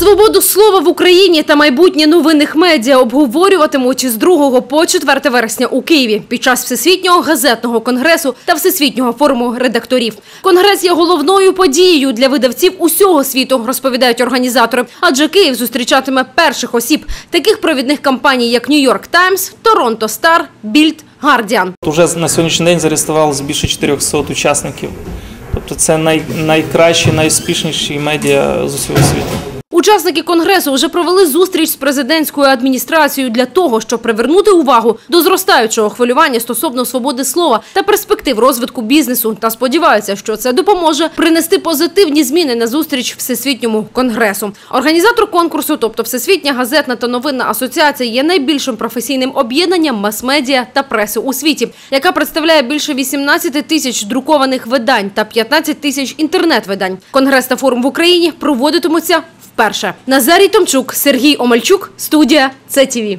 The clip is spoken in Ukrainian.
Свободу слова в Україні та майбутнє новинних медіа обговорюватимуть з 2 по 4 вересня у Києві під час Всесвітнього газетного конгресу та Всесвітнього форуму редакторів. Конгрес є головною подією для видавців усього світу, розповідають організатори. Адже Київ зустрічатиме перших осіб таких провідних компаній, як Нью-Йорк Таймс, Торонто Стар, Більд, Гардіан. Уже на сьогоднішній день зареєструвалося більше 400 учасників. Тобто це най, найкращі, найуспішніші медіа з усього світу. Учасники конгресу вже провели зустріч з президентською адміністрацією для того, щоб привернути увагу до зростаючого хвилювання стосовно свободи слова та перспектив розвитку бізнесу. Та сподіваються, що це допоможе принести позитивні зміни на зустріч всесвітньому конгресу. Організатор конкурсу, тобто Всесвітня газетна та новинна асоціація, є найбільшим професійним об'єднанням мас-медіа та преси у світі, яка представляє більше 18 тисяч друкованих видань та 15 тисяч інтернет-видань. Конгрес та форум в Україні проводитимуться вперше. Назарій Томчук, Сергій Омельчук, студія ЦТВ.